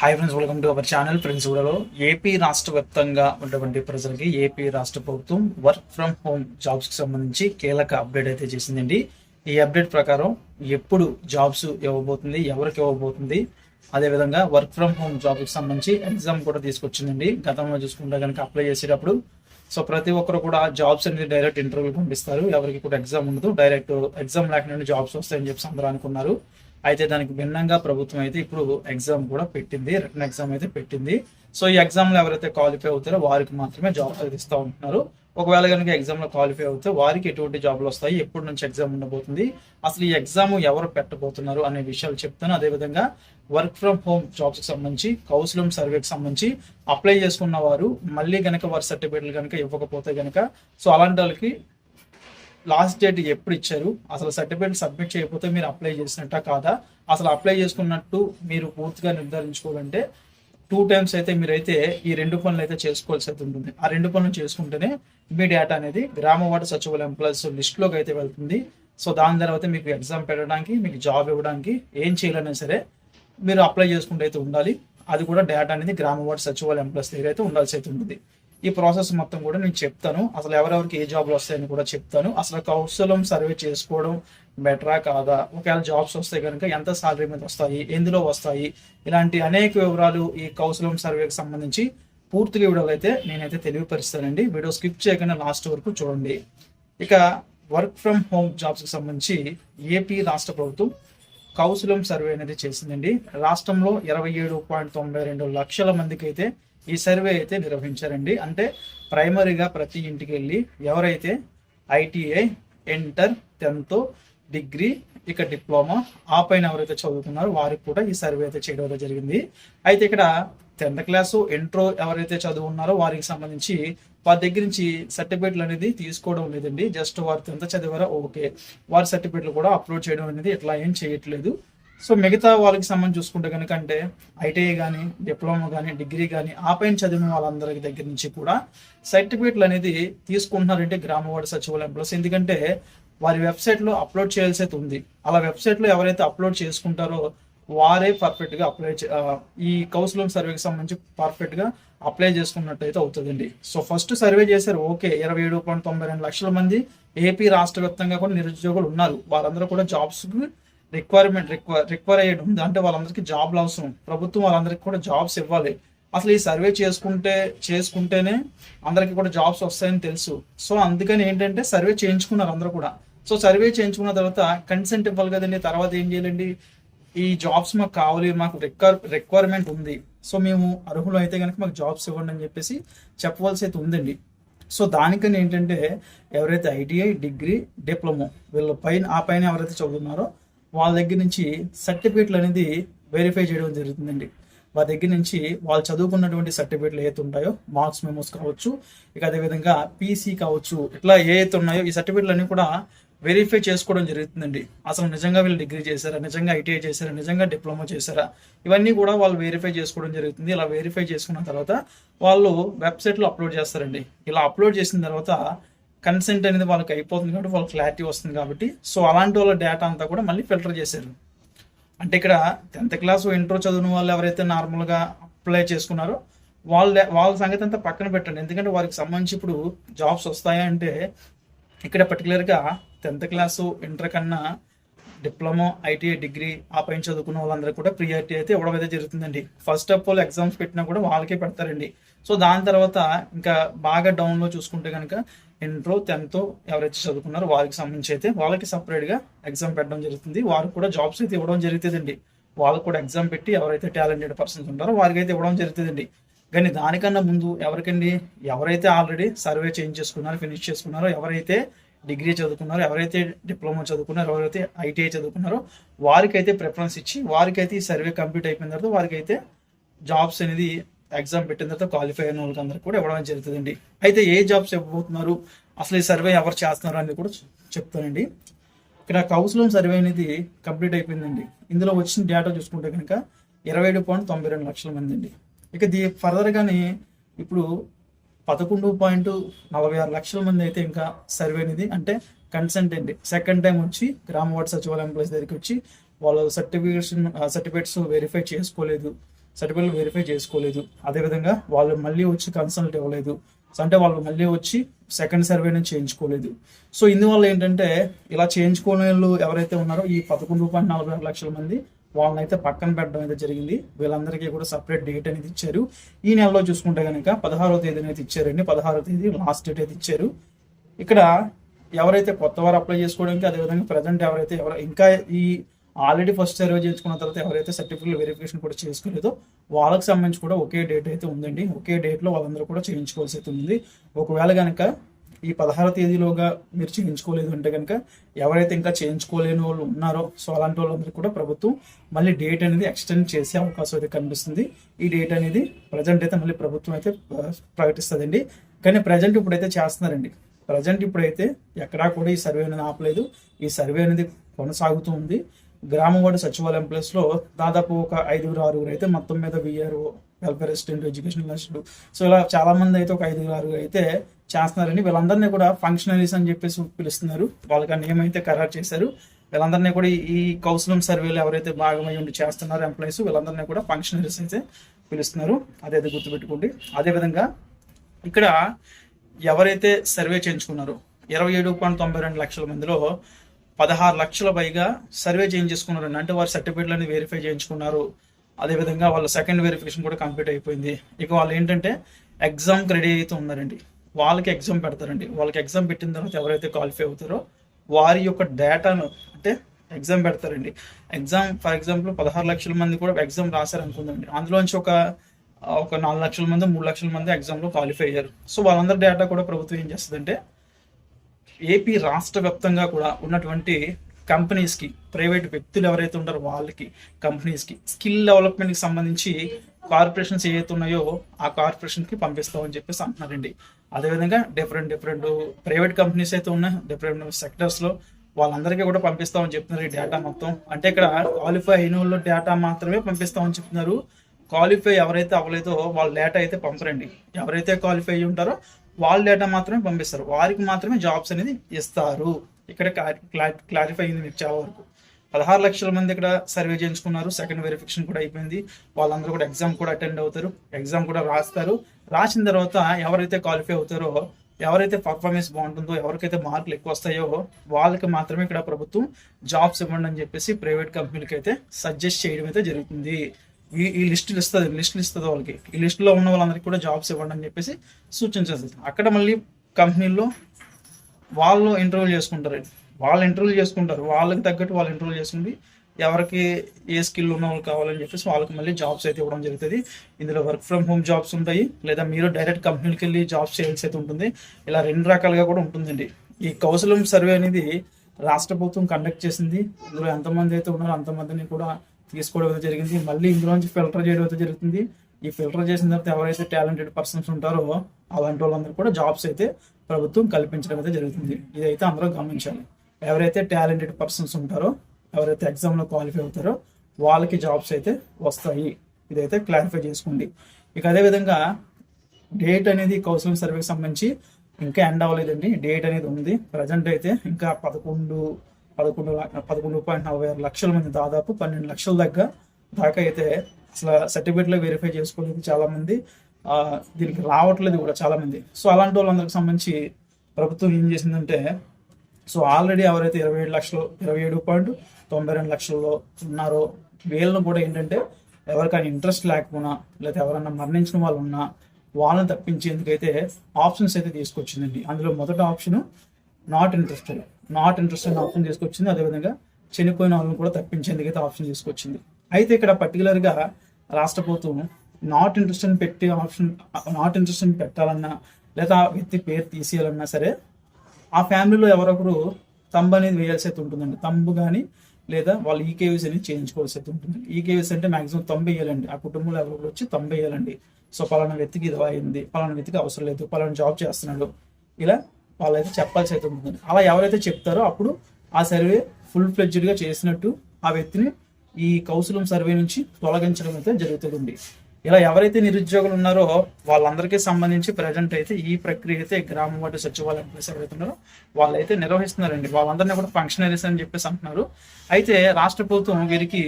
Hi friends welcome to our channel friends కూడా AP రాష్ట్ర వ్యాప్తంగా ఉన్నటువంటి ప్రజలకి ఏపీ రాష్ట్ర ప్రభుత్వం వర్క్ ఫ్రమ్ హోమ్ జాబ్స్కి సంబంధించి కీలక అప్డేట్ అయితే చేసిందండి. ఈ అప్డేట్ ప్రకారం ఎప్పుడు జాబ్స్ ఇవ్వబోతుంది ఎవరికి ఇవ్వబోతుంది అదేవిధంగా వర్క్ ఫ్రమ్ హోమ్ జాబ్కి సంబంధించి ఎగ్జామ్ కూడా తీసుకొచ్చిందండి. గతంలో చూసుకుంటే కనుక అప్లై చేసేటప్పుడు సో ప్రతి ఒక్కరు కూడా జాబ్స్ అనేది డైరెక్ట్ ఇంటర్వ్యూ పంపిస్తారు. ఎవరికి కూడా ఎగ్జామ్ ఉండదు డైరెక్ట్ ఎగ్జామ్ లేకుండా జాబ్స్ వస్తాయని చెప్పి అందరూ అనుకున్నారు. అయితే దానికి భిన్నంగా ప్రభుత్వం అయితే ఇప్పుడు ఎగ్జామ్ కూడా పెట్టింది రిటర్న్ ఎగ్జామ్ అయితే పెట్టింది. సో ఈ ఎగ్జామ్లో ఎవరైతే క్వాలిఫై అవుతారో వారికి మాత్రమే జాబ్ అయితే ఇస్తూ ఉంటున్నారు. ఒకవేళ కనుక ఎగ్జామ్లో క్వాలిఫై అవుతే వారికి ఎటువంటి జాబ్లు వస్తాయి ఎప్పటి నుంచి ఎగ్జామ్ ఉండబోతుంది అసలు ఈ ఎగ్జామ్ ఎవరు పెట్టబోతున్నారు అనే విషయాలు చెప్తాను. అదేవిధంగా వర్క్ ఫ్రమ్ హోమ్ జాబ్స్కి సంబంధించి కౌన్సిలింగ్ సర్వేకి సంబంధించి అప్లై చేసుకున్న వారు మళ్ళీ కనుక వారి సర్టిఫికేట్లు కనుక ఇవ్వకపోతే కనుక సో అలాంటి వాళ్ళకి లాస్ట్ డేట్ ఎప్పుడు ఇచ్చారు? అసలు సర్టిఫికేట్ సబ్మిట్ చేయకపోతే మీరు అప్లై చేసినట్ట కాదా? అసలు అప్లై చేసుకున్నట్టు మీరు పూర్తిగా నిర్ధారించుకోవాలంటే టూ టైమ్స్ అయితే మీరైతే ఈ రెండు పనులు అయితే చేసుకోవాల్సి అయితే ఉంటుంది. ఆ రెండు పనులు చేసుకుంటేనే మీ డేటా అనేది గ్రామ వార్డు సచివాలయం ప్లస్ లిస్ట్లోకి అయితే వెళ్తుంది. సో దాని తర్వాత మీకు ఎగ్జామ్ పెట్టడానికి మీకు జాబ్ ఇవ్వడానికి ఏం చేయాలన్నా సరే మీరు అప్లై చేసుకుంటూ అయితే ఉండాలి. అది కూడా డేటా అనేది గ్రామ వార్డు సచివాలయం ప్లస్ దగ్గర అయితే ఉండాల్సి అయితే ఉంటుంది. ఈ ప్రాసెస్ మొత్తం కూడా నేను చెప్తాను. అసలు ఎవరెవరికి ఏ జాబ్లు వస్తాయని కూడా చెప్తాను. అసలు కౌశలం సర్వే చేసుకోవడం బెటరా కాదా? ఒకవేళ జాబ్స్ వస్తే కనుక ఎంత సాలరీ మీద వస్తాయి? ఎందులో వస్తాయి? ఇలాంటి అనేక వివరాలు ఈ కౌశలం సర్వేకి సంబంధించి పూర్తిగా వీడియోలు అయితే నేనైతే తెలియపరుస్తానండి. వీడియో స్కిప్ చేయకుండా లాస్ట్ వరకు చూడండి. ఇక వర్క్ ఫ్రమ్ హోమ్ జాబ్స్కి సంబంధించి ఏపీ రాష్ట్ర ప్రభుత్వం కౌశలం సర్వే అనేది చేసిందండి. రాష్ట్రంలో ఇరవై ఏడు పాయింట్ తొంభై రెండు లక్షల మందికి అయితే ఈ సర్వే అయితే నిర్వహించారండి. అంటే ప్రైమరీగా ప్రతి ఇంటికి వెళ్ళి ఎవరైతే ఐటీఐ ఇంటర్ టెన్త్ డిగ్రీ ఇక డిప్లొమా ఆ పైన ఎవరైతే చదువుతున్నారో వారికి కూడా ఈ సర్వే అయితే చేయడం అయితే జరిగింది. అయితే ఇక్కడ టెన్త్ క్లాసు ఇంట్రో ఎవరైతే చదువున్నారో వారికి సంబంధించి వారి దగ్గర నుంచి సర్టిఫికేట్లు అనేది తీసుకోవడం లేదండి. జస్ట్ వారు టెన్త్ చదివారా ఓకే. వారి సర్టిఫికేట్లు కూడా అప్లోడ్ చేయడం అనేది ఇట్లా ఏం చేయట్లేదు. సో మిగతా వాళ్ళకి సంబంధించి చూసుకుంటే కనుక అంటే ఐటీఐ కానీ డిప్లొమా కానీ డిగ్రీ కానీ ఆ పైన చదివిన వాళ్ళందరి దగ్గర నుంచి కూడా సర్టిఫికేట్లు అనేది తీసుకుంటున్నారంటే గ్రామవాడ సచివాలయం ప్లస్. ఎందుకంటే వారి వెబ్సైట్లో అప్లోడ్ చేయాల్సి అయితే ఉంది. అలా వెబ్సైట్లో ఎవరైతే అప్లోడ్ చేసుకుంటారో వారే పర్ఫెక్ట్గా అప్లై చే- ఈ కౌన్సిలింగ్ సర్వేకి సంబంధించి పర్ఫెక్ట్గా అప్లై చేసుకున్నట్టయితే అవుతుందండి. సో ఫస్ట్ సర్వే చేశారు ఓకే ఇరవై ఏడు పాయింట్ తొంభై రెండు లక్షల మంది ఏపీ రాష్ట్ర వ్యాప్తంగా కూడా నిరుద్యోగులు ఉన్నారు. వారందరూ కూడా జాబ్స్కి రిక్వైర్మెంట్ రిక్వైర్ రిక్వైర్ అయ్యేది ఉంది. అంటే వాళ్ళందరికీ జాబ్లు అవసరం. ప్రభుత్వం వాళ్ళందరికీ కూడా జాబ్స్ ఇవ్వాలి. అసలు ఈ సర్వే చేసుకుంటే చేసుకుంటేనే అందరికీ కూడా జాబ్స్ వస్తాయని తెలుసు. సో అందుకని ఏంటంటే సర్వే చేయించుకున్నారు అందరూ కూడా. సో సర్వే చేయించుకున్న తర్వాత కన్సెంట్ ఇవ్వాలి కదండి. తర్వాత ఏం చేయాలండి? ఈ జాబ్స్ మాకు కావాలి మాకు రిక్వైర్ రిక్వైర్మెంట్ ఉంది. సో మేము అర్హులు అయితే కనుక మాకు జాబ్స్ ఇవ్వండి అని చెప్పేసి చెప్పవలసి అయితే ఉందండి. సో దానికని ఏంటంటే ఎవరైతే ఐటీఐ డిగ్రీ డిప్లొమో వీళ్ళ పైన ఆ పైన ఎవరైతే చదువుతున్నారో వాళ్ళ దగ్గర నుంచి సర్టిఫికేట్లు అనేది వెరిఫై చేయడం జరుగుతుందండి. వారి దగ్గర నుంచి వాళ్ళు చదువుకున్నటువంటి సర్టిఫికేట్లు ఏవైతే ఉంటాయో మార్క్స్ మెమోస్ కావచ్చు ఇక అదేవిధంగా పీసీ కావచ్చు ఇట్లా ఏవైతే ఉన్నాయో ఈ సర్టిఫికేట్లు అన్ని కూడా వెరిఫై చేసుకోవడం జరుగుతుందండి. అసలు నిజంగా వీళ్ళు డిగ్రీ చేశారా? నిజంగా ఐటీఐ చేశారా? నిజంగా డిప్లొమా చేశారా? ఇవన్నీ కూడా వాళ్ళు వెరిఫై చేసుకోవడం జరుగుతుంది. ఇలా వెరిఫై చేసుకున్న తర్వాత వాళ్ళు వెబ్సైట్లో అప్లోడ్ చేస్తారండి. ఇలా అప్లోడ్ చేసిన తర్వాత కన్సెంట్ అనేది వాళ్ళకి అయిపోతుంది కాబట్టి వాళ్ళకి క్లారిటీ వస్తుంది కాబట్టి. సో అలాంటి వాళ్ళ డేటా అంతా కూడా మళ్ళీ ఫిల్టర్ చేశారు. అంటే ఇక్కడ టెన్త్ క్లాస్ ఇంటర్ చదివిన వాళ్ళు ఎవరైతే నార్మల్గా అప్లై చేసుకున్నారో వాళ్ళ వాళ్ళ సంగతి అంతా పక్కన పెట్టండి. ఎందుకంటే వారికి సంబంధించి ఇప్పుడు జాబ్స్ వస్తాయా అంటే ఇక్కడ పర్టికులర్గా టెన్త్ క్లాసు ఇంటర్ కన్నా డిప్లొమా ఐటీఐ డిగ్రీ ఆ పైన చదువుకున్న వాళ్ళందరూ కూడా ప్రియారిటీ అయితే ఇవ్వడం అయితే జరుగుతుందండి. ఫస్ట్ ఆఫ్ ఆల్ ఎగ్జామ్స్ పెట్టినా కూడా వాళ్ళకే పెడతారండి. సో దాని తర్వాత ఇంకా బాగా డౌన్లో చూసుకుంటే కనుక ఇంట్రో టెన్త్ ఎవరైతే చదువుకున్నారో వారికి సంబంధించి అయితే వాళ్ళకి సపరేట్గా ఎగ్జామ్ పెట్టడం జరుగుతుంది. వారికి కూడా జాబ్స్ అయితే ఇవ్వడం జరుగుతుందండి. వాళ్ళకు కూడా ఎగ్జామ్ పెట్టి ఎవరైతే టాలెంటెడ్ పర్సన్స్ ఉంటారో వారికి అయితే ఇవ్వడం జరుగుతుందండి. కానీ దానికన్నా ముందు ఎవరికండి? ఎవరైతే ఆల్రెడీ సర్వే చేంజ్ చేసుకున్నారో ఫినిష్ చేసుకున్నారో ఎవరైతే డిగ్రీ చదువుకున్నారో ఎవరైతే డిప్లొమా చదువుకున్నారో ఎవరైతే ఐటీఐ చదువుకున్నారో వారికైతే ప్రిఫరెన్స్ ఇచ్చి వారికైతే ఈ సర్వే కంప్లీట్ అయిపోయిన తర్వాత వారికైతే జాబ్స్ అనేది ఎగ్జామ్ పెట్టిన తర్వాత క్వాలిఫై అయిన వాళ్ళకి అందరికి కూడా ఇవ్వడం జరుగుతుందండి. అయితే ఏ జాబ్స్ ఇవ్వబోతున్నారు? అసలు ఈ సర్వే ఎవరు చేస్తున్నారు అనేది కూడా చెప్తానండి. ఇక్కడ కౌన్సిలింగ్ సర్వే అనేది కంప్లీట్ అయిపోయిందండి. ఇందులో వచ్చిన డేటా చూసుకుంటే కనుక ఇరవై ఏడు పాయింట్ తొంభై రెండు లక్షల మంది అండి. ఇక దీ ఫర్దర్గానే ఇప్పుడు పదకొండు పాయింట్ నలభై ఆరు లక్షల మంది అయితే ఇంకా సర్వే అనేది అంటే కన్సెంట్ అండి. సెకండ్ టైం వచ్చి గ్రామ వార్డు సచివాలయం ఎంప్లాయీస్ దగ్గరికి వచ్చి వాళ్ళ సర్టిఫికేషన్ సర్టిఫికేట్స్ వెరిఫై చేసుకోలేదు. సర్టిఫికెట్లు వెరిఫై చేసుకోలేదు. అదేవిధంగా వాళ్ళు మళ్ళీ వచ్చి కన్సల్ట్ ఇవ్వలేదు. అంటే వాళ్ళు మళ్ళీ వచ్చి సెకండ్ సర్వేని చేయించుకోలేదు. సో ఇందువల్ల ఏంటంటే ఇలా చేయించుకోని వాళ్ళు ఎవరైతే ఉన్నారో ఈ పదకొండు పాయింట్ నలభై ఆరు లక్షల మంది వాళ్ళని అయితే పక్కన పెట్టడం అయితే జరిగింది. వీళ్ళందరికీ కూడా సపరేట్ డేట్ అనేది ఇచ్చారు. ఈ నెలలో చూసుకుంటే కనుక పదహారో తేదీని అయితే ఇచ్చారండి. పదహారో తేదీ లాస్ట్ డేట్ అయితే ఇచ్చారు. ఇక్కడ ఎవరైతే కొత్త వారు అప్లై చేసుకోవడానికి అదేవిధంగా ప్రజెంట్ ఎవరైతే ఎవరు ఇంకా ఈ ఆల్రెడీ ఫస్ట్ సర్వే చేసుకున్న తర్వాత ఎవరైతే సర్టిఫికేట్ వెరిఫికేషన్ కూడా చేసుకోలేదో వాళ్ళకి సంబంధించి కూడా ఒకే డేట్ అయితే ఉందండి. ఒకే డేట్లో వాళ్ళందరూ కూడా చేయించుకోవాల్సి అయితే ఉంది. ఒకవేళ కనుక ఈ పదహారో తేదీలోగా మీరు చేయించుకోలేదు అంటే కనుక ఎవరైతే ఇంకా చేయించుకోలేని వాళ్ళు ఉన్నారో సో అలాంటి వాళ్ళందరూ కూడా ప్రభుత్వం మళ్ళీ డేట్ అనేది ఎక్స్టెండ్ చేసే అవకాశం అయితే కనిపిస్తుంది. ఈ డేట్ అనేది ప్రజెంట్ అయితే మళ్ళీ ప్రభుత్వం అయితే ప్రకటిస్తుందండి. కానీ ప్రజెంట్ ఇప్పుడైతే చేస్తున్నారండి. ప్రజెంట్ ఇప్పుడైతే ఎక్కడా కూడా ఈ సర్వే అనేది ఆపలేదు. ఈ సర్వే అనేది కొనసాగుతూ ఉంది. గ్రామం సచివాలయం ప్లేస్లో దాదాపు ఒక ఐదుగురు ఆరుగురు అయితే మొత్తం మీద VRO welfare assistant education assistant so ఇలా చాలా మంది అయితే ఒక ఐదుగురు ఆరుగురు అయితే చేస్తున్నారని వీళ్ళందరినీ కూడా ఫంక్షనరీస్ అని చెప్పేసి పిలుస్తున్నారు. వాళ్ళకి ఆ నియమం అయితే ఖరారు చేశారు. వీళ్ళందరినీ కూడా ఈ- కౌన్సిలింగ్ సర్వేలు ఎవరైతే భాగమై ఉండి చేస్తున్నారో ఎంప్లాయీస్ వీళ్ళందరినీ కూడా ఫంక్షనరీస్ అయితే పిలుస్తున్నారు. అదే అదే గుర్తుపెట్టుకోండి అదేవిధంగా ఇక్కడ ఎవరైతే సర్వే చేయించుకున్నారో ఇరవై ఏడు పాయింట్ తొంభై రెండు లక్షల మందిలో పదహారు లక్షల పైగా సర్వే చేయించేసుకున్నారండి అంటే వారి సర్టిఫికెట్లని వెరిఫై చేయించుకున్నారు. అదేవిధంగా వాళ్ళ సెకండ్ వెరిఫికేషన్ కూడా కంప్లీట్ అయిపోయింది. ఇక వాళ్ళు ఏంటంటే ఎగ్జామ్కి రెడీ అయితే ఉన్నారండి. వాళ్ళకి ఎగ్జామ్ పెడతారండి. వాళ్ళకి ఎగ్జామ్ పెట్టిన తర్వాత ఎవరైతే క్వాలిఫై అవుతారో వారి యొక్క డేటాను అంటే ఎగ్జామ్ పెడతారండి. ఎగ్జామ్ ఫర్ ఎగ్జాంపుల్ పదహారు లక్షల మంది కూడా ఎగ్జామ్ రాశారు అనుకుందండి అందులోంచి ఒక ఒక నాలుగు లక్షల మంది మూడు లక్షల మంది ఎగ్జామ్లో క్వాలిఫై అయ్యారు. సో వాళ్ళందరి డేటా కూడా ప్రభుత్వం ఏం చేస్తుందంటే ఏపీ రాష్ట్ర వ్యాప్తంగా కూడా ఉన్నటువంటి కంపెనీస్కి ప్రైవేట్ వ్యక్తులు ఎవరైతే ఉంటారో వాళ్ళకి కంపెనీస్కి స్కిల్ డెవలప్మెంట్కి సంబంధించి కార్పొరేషన్స్ ఏవైతే ఉన్నాయో ఆ కార్పొరేషన్కి పంపిస్తామని చెప్పేసి అంటున్నారండి. అదేవిధంగా డిఫరెంట్ డిఫరెంట్ ప్రైవేట్ కంపెనీస్ అయితే ఉన్నాయి. డిఫరెంట్ సెక్టర్స్లో వాళ్ళందరికీ కూడా పంపిస్తామని చెప్తున్నారు ఈ డేటా మొత్తం. అంటే ఇక్కడ క్వాలిఫై అయిన వాళ్ళు డేటా మాత్రమే పంపిస్తామని చెప్తున్నారు. క్వాలిఫై ఎవరైతే అవ్వలేదో వాళ్ళ డేటా అయితే పంపరండి. ఎవరైతే క్వాలిఫై అయ్యి ఉంటారో వాళ్ళ డేటా మాత్రమే పంపిస్తారు. వారికి మాత్రమే జాబ్స్ అనేది ఇస్తారు. ఇక్కడ క్లారిఫై అయింది మీకు చాలా వరకు. పదహారు లక్షల మంది ఇక్కడ సర్వే చేయించుకున్నారు. సెకండ్ వెరిఫికేషన్ కూడా అయిపోయింది. వాళ్ళందరూ కూడా ఎగ్జామ్ కూడా అటెండ్ అవుతారు. ఎగ్జామ్ కూడా రాస్తారు. రాసిన తర్వాత ఎవరైతే క్వాలిఫై అవుతారో ఎవరైతే పర్ఫార్మెన్స్ బాగుంటుందో ఎవరికైతే మార్కులు ఎక్కువ వస్తాయో వాళ్ళకి మాత్రమే ఇక్కడ ప్రభుత్వం జాబ్స్ ఇవ్వండి అని చెప్పేసి ప్రైవేట్ కంపెనీలకి అయితే సజెస్ట్ చేయడం అయితే జరుగుతుంది. ఈ ఈ లిస్టులు ఇస్తుంది లిస్టులు ఇస్తుంది వాళ్ళకి. ఈ లిస్టులో ఉన్న వాళ్ళందరికీ కూడా జాబ్స్ ఇవ్వండి అని చెప్పేసి సూచించేస్తుంది అక్కడ మళ్ళీ కంపెనీల్లో వాళ్ళు ఇంటర్వ్యూ చేసుకుంటారు. వాళ్ళు ఇంటర్వ్యూ చేసుకుంటారు. వాళ్ళకి తగ్గట్టు వాళ్ళు ఇంటర్వ్యూ చేసుకుంది ఎవరికి ఏ స్కిల్ ఉన్న వాళ్ళు కావాలని చెప్పేసి వాళ్ళకి మళ్ళీ జాబ్స్ అయితే ఇవ్వడం జరుగుతుంది. ఇందులో వర్క్ ఫ్రమ్ హోమ్ జాబ్స్ ఉంటాయి. లేదా మీరు డైరెక్ట్ కంపెనీకి వెళ్ళి జాబ్స్ చేయాల్సి అయితే ఉంటుంది. ఇలా రెండు రకాలుగా కూడా ఉంటుందండి. ఈ కౌశలం సర్వే అనేది రాష్ట్ర ప్రభుత్వం కండక్ట్ చేసింది. ఇందులో ఎంతమంది అయితే ఉన్నారో అంతమందిని కూడా తీసుకోవడం అయితే జరిగింది. మళ్ళీ ఇందులోంచి ఫిల్టర్ చేయడం అయితే జరుగుతుంది. ఈ ఫిల్టర్ చేసిన తర్వాత ఎవరైతే టాలెంటెడ్ పర్సన్స్ ఉంటారో అలాంటి వాళ్ళందరూ కూడా జాబ్స్ అయితే ప్రభుత్వం కల్పించడం అయితే జరుగుతుంది. ఇదైతే అందరూ గమనించాలి. ఎవరైతే టాలెంటెడ్ పర్సన్స్ ఉంటారో ఎవరైతే ఎగ్జామ్లో క్వాలిఫై అవుతారో వాళ్ళకి జాబ్స్ అయితే వస్తాయి. ఇదైతే క్లారిఫై చేసుకోండి. ఇక అదేవిధంగా డేట్ అనేది కౌన్సిలింగ్ సర్వేకి సంబంధించి ఇంకా ఎండ్ అవ్వలేదండి. డేట్ అనేది ఉంది. ప్రజెంట్ అయితే ఇంకా పదకొండు పదకొండు పదకొండు పాయింట్ నలభై ఆరు లక్షల మంది దాదాపు పన్నెండు లక్షల దగ్గర దాకా అయితే అసలు సర్టిఫికేట్లో వెరిఫై చేసుకోలేదు చాలామంది. దీనికి రావట్లేదు కూడా చాలామంది. సో అలాంటి వాళ్ళందరికి సంబంధించి ప్రభుత్వం ఏం చేసిందంటే సో ఆల్రెడీ ఎవరైతే ఇరవై ఏడు లక్షలు ఇరవై ఏడు పాయింట్ తొంభై రెండు లక్షల్లో ఉన్నారో వీళ్ళను కూడా ఏంటంటే ఎవరికైనా ఇంట్రెస్ట్ లేకపోయినా లేదా ఎవరైనా మరణించిన వాళ్ళు ఉన్నా వాళ్ళని తప్పించేందుకైతే ఆప్షన్స్ అయితే తీసుకొచ్చిందండి. అందులో మొదటి option not interested not interest అని ఆప్షన్ తీసుకొచ్చింది. అదేవిధంగా చనిపోయిన వాళ్ళని కూడా తప్పించేందుకు అయితే ఆప్షన్ తీసుకొచ్చింది. అయితే ఇక్కడ పర్టికులర్గా రాష్ట్ర ప్రభుత్వం నాట్ అని పెట్టే ఆప్షన్ నాట్ ఇంట్రెస్టెడ్ పెట్టాలన్నా లేదా ఆ వ్యక్తి పేరు తీసేయాలన్నా సరే ఆ ఫ్యామిలీలో ఎవరొకరు తంబు అనేది వేయాల్సి అయితే ఉంటుందండి. తంబు కానీ లేదా వాళ్ళు ఈకేవీస్ అనేది చేయించుకోవాల్సి అయితే ఉంటుంది ఈకేవీస్ అంటే మాక్సిమం తంబు వేయాలండి. ఆ కుటుంబంలో ఎవరొకరు వచ్చి తంబు వేయాలండి. సో పలానా వ్యక్తికి ఇది అయింది పలానా వ్యక్తికి అవసరం లేదు పలానా జాబ్ చేస్తున్నాడు. ఇలా వాళ్ళైతే చెప్పాల్సి అయితే ఉంటుంది. అలా ఎవరైతే చెప్తారో అప్పుడు ఆ సర్వే ఫుల్ ఫ్లెడ్జ్డ్గా చేసినట్టు ఆ వ్యక్తిని ఈ కౌశలం సర్వే నుంచి తొలగించడం అయితే జరుగుతుంది. ఇలా ఎవరైతే నిరుద్యోగులు ఉన్నారో వాళ్ళందరికీ సంబంధించి ప్రజెంట్ అయితే ఈ ప్రక్రియ అయితే గ్రామ వార్డు సచివాలయం ఎంప్లాయీస్ ఎవరైతున్నారో వాళ్ళైతే నిర్వహిస్తున్నారండి. వాళ్ళందరినీ కూడా ఫంక్షనరీస్ అని చెప్పేసి అంటున్నారు. అయితే రాష్ట్ర ప్రభుత్వం వీరికి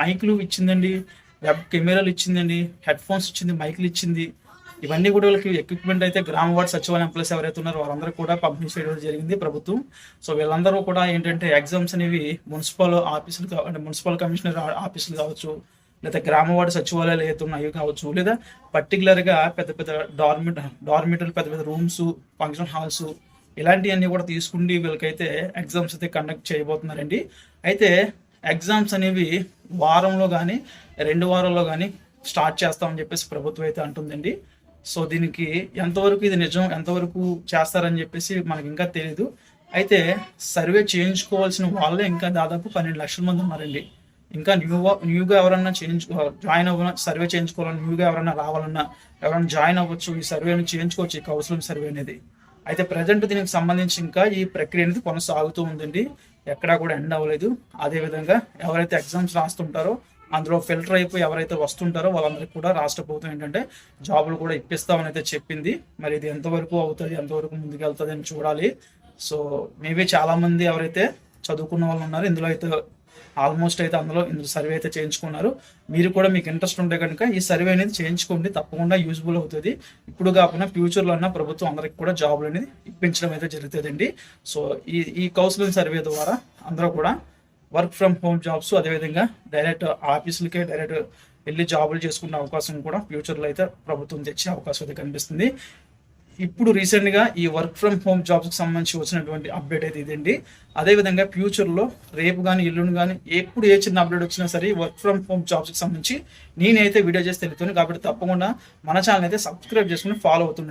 మైక్లు ఇచ్చిందండి వెబ్ కెమెరాలు ఇచ్చిందండి హెడ్ ఫోన్స్ ఇచ్చింది మైక్లు ఇచ్చింది. ఇవన్నీ కూడా వీళ్ళకి ఎక్విప్మెంట్ అయితే గ్రామ వార్డ్ సచివాలయం ఎంప్లాయీస్ ఎవరైతే ఉన్నారో వాళ్ళందరూ కూడా పంపిణీ చేయడం జరిగింది ప్రభుత్వం. సో వీళ్ళందరూ కూడా ఏంటంటే ఎగ్జామ్స్ అనేవి మున్సిపల్ ఆఫీసులు అంటే మున్సిపల్ కమిషనర్ ఆఫీసులు కావచ్చు లేదా గ్రామ వార్డు సచివాలయాలు అయితే ఉన్నాయో కావచ్చు లేదా పర్టికులర్గా పెద్ద పెద్ద డార్మిట్ డార్మిటర్లు పెద్ద పెద్ద రూమ్స్ ఫంక్షన్ హాల్స్ ఇలాంటివన్నీ కూడా తీసుకుండి వీళ్ళకైతే ఎగ్జామ్స్ అయితే కండక్ట్ చేయబోతున్నారండి. అయితే ఎగ్జామ్స్ అనేవి వారంలో కానీ రెండు వారాల్లో కానీ స్టార్ట్ చేస్తామని చెప్పేసి ప్రభుత్వం అయితే అంటుందండి. సో దీనికి ఎంతవరకు ఇది నిజం ఎంతవరకు చేస్తారని చెప్పేసి మనకి ఇంకా తెలియదు అయితే సర్వే చేయించుకోవాల్సిన వాళ్ళే ఇంకా దాదాపు పన్నెండు లక్షల మంది ఉన్నారండి. ఇంకా న్యూ న్యూగా ఎవరన్నా చేయించు జాయిన్ అవ్వ సర్వే చేయించుకోవాలన్నా న్యూగా ఎవరన్నా రావాలన్నా ఎవరైనా జాయిన్ అవ్వచ్చు ఈ సర్వేని చేయించుకోవచ్చు ఈ కౌన్సిలింగ్ సర్వే అనేది. అయితే ప్రజెంట్ దీనికి సంబంధించి ఇంకా ఈ ప్రక్రియ అనేది కొనసాగుతూ ఉందండి. ఎక్కడా కూడా ఎండ్ అవ్వలేదు. అదేవిధంగా ఎవరైతే ఎగ్జామ్స్ రాస్తుంటారో అందులో ఫిల్టర్ అయిపోయి ఎవరైతే వస్తుంటారో వాళ్ళందరికీ కూడా రాష్ట్ర ప్రభుత్వం ఏంటంటే జాబులు కూడా ఇప్పిస్తామని అయితే చెప్పింది. మరి ఇది ఎంతవరకు అవుతుంది ఎంతవరకు ముందుకెళ్తుంది అని చూడాలి. సో మేబీ చాలామంది ఎవరైతే చదువుకున్న వాళ్ళు ఉన్నారు ఇందులో అయితే ఆల్మోస్ట్ అయితే అందులో ఇందులో సర్వే అయితే చేయించుకున్నారు. మీరు కూడా మీకు ఇంట్రెస్ట్ ఉంటే కనుక ఈ సర్వే అనేది చేయించుకోండి. తప్పకుండా యూజ్ఫుల్ అవుతుంది. ఇప్పుడు కాకుండా ఫ్యూచర్లో అన్న ప్రభుత్వం అందరికి కూడా జాబులు అనేది ఇప్పించడం అయితే జరుగుతుందండి. సో ఈ ఈ కౌన్సిలింగ్ సర్వే ద్వారా అందరూ కూడా వర్క్ ఫ్రమ్ హోమ్ జాబ్స్ అదేవిధంగా డైరెక్ట్ ఆఫీసులకే డైరెక్ట్ వెళ్ళి జాబులు చేసుకునే అవకాశం కూడా ఫ్యూచర్లో అయితే ప్రభుత్వం తెచ్చే అవకాశం అయితే కనిపిస్తుంది. ఇప్పుడు రీసెంట్గా ఈ వర్క్ ఫ్రమ్ హోమ్ జాబ్స్కి సంబంధించి వచ్చినటువంటి అప్డేట్ అయితే ఇదండి. అదేవిధంగా ఫ్యూచర్లో రేపు కానీ ఎల్లుండి కానీ ఎప్పుడు ఏ చిన్న అప్డేట్ వచ్చినా సరే వర్క్ ఫ్రమ్ హోమ్ జాబ్స్కి సంబంధించి నేనైతే వీడియో చేసి తెలుపుతాను. కాబట్టి తప్పకుండా మన ఛానల్ అయితే సబ్స్క్రైబ్ చేసుకుని ఫాలో అవుతుండండి.